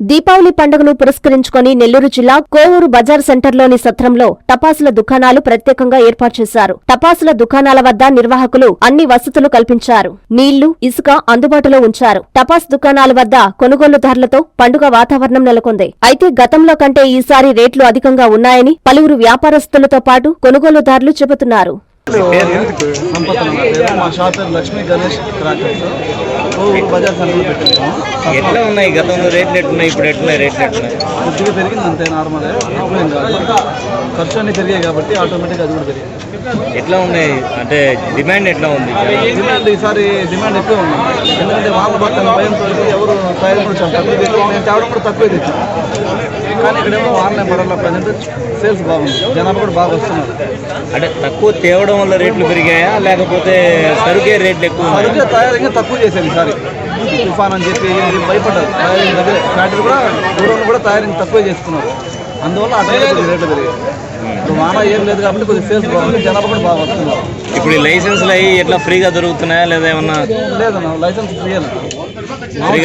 దీపావళి పండుగను పురస్కరించుకొని నెల్లూరు జిల్లా కోవూరు బజార్ సెంటర్లోని సత్రంలో టపాసుల దుకాణాలు ప్రత్యేకంగా ఏర్పాటు చేశారు. టపాసుల దుకాణాల వద్ద నిర్వాహకులు అన్ని వసతులు కల్పించారు. నీళ్ళు ఇసుక అందుబాటులో ఉంచారు. టపాస్ దుకాణాల వద్ద కొనుగోలుదారులతో పండుగ వాతావరణం నెలకొంది. అయితే గతంలో కంటే ఈసారి రేట్లు అధికంగా ఉన్నాయని పలువురు వ్యాపారస్తులతో పాటు కొనుగోలుదారులు చెబుతున్నారు. మా షాప్ పేరు లక్ష్మీ గణేష్ క్రాకర్స్. బజార్ సెంటర్లో పెట్టించాము ఎట్లా ఉన్నాయి? గతంలో రేట్లు ఎట్టున్నాయి? ఇప్పుడు ఎట్లున్నాయి రేట్లు ఎట్లున్నాయి కొద్దిగా పెరిగింది అంతే నార్మల్. ఎక్కువేం కాదు. ఖర్చు అన్ని పెరిగాయి కాబట్టి ఆటోమేటిక్గా అది కూడా పెరిగింది. ఎట్లా ఉన్నాయి? అంటే డిమాండ్ ఎట్లా ఉంది? డిమాండ్ ఈసారి డిమాండ్ ఎక్కువ ఉంది. ఎందుకంటే వాళ్ళ పక్కన భయంతో ఎవరు తయారు కూడా చాలా తక్కువ తేవడం కూడా తక్కువే తెచ్చాను కానీ ఇక్కడేమో ఆన్లైన్ పరంలో ప్రజెంట్ సేల్స్ బాగుంది. జనాలు కూడా బాగా వస్తున్నారు. అంటే తక్కువ తేవడం వల్ల రేట్లు పెరిగాయా? లేకపోతే సరుకే రేట్లు ఎక్కువ? సరుకే తయారీగా తక్కువ చేశారు ఈసారి తుఫాన్ అని చెప్పి భయపడ్డారు. తయారీ దగ్గర. ఫ్యాక్టరీ కూడా దూరం కూడా తయారీని తక్కువ చేసుకున్నారు. అందువల్ల అట్లా కొద్దిగా రేట్లు పెరిగాయి. ఇప్పుడు వాన ఏం లేదు కాబట్టి కొద్దిగా సేల్స్ బాగుంది. జనాలు కూడా బాగా వస్తున్నారు. ఇప్పుడు ఈ లైసెన్స్లు అయ్యి ఎట్లా ఫ్రీగా దొరుకుతున్నాయా లేదా ఏమన్నా? లేదన్న లైసెన్స్ ఫ్రీ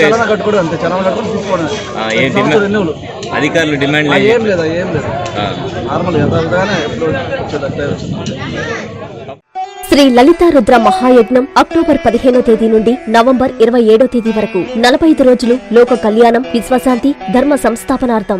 చలన కట్టుకోవడం అంతే చలన కట్టుకుని తీసుకోవడం ఆ, ఏ డిమాండ్ రెన్యూలు అధికారులు డిమాండ్ ఏం లేదా ఏం లేదు. నార్మల్ యథావిధిగానే ఎప్పుడు వచ్చేది శ్రీ లలితా రుద్ర మహాయజ్ఞం అక్టోబర్ పదిహేనో తేదీ నుండి నవంబర్ ఇరవై ఏడో తేదీ వరకు నలభై ఐదు రోజులు లోక కళ్యాణం విశ్వశాంతి ధర్మ సంస్థాపనార్థం.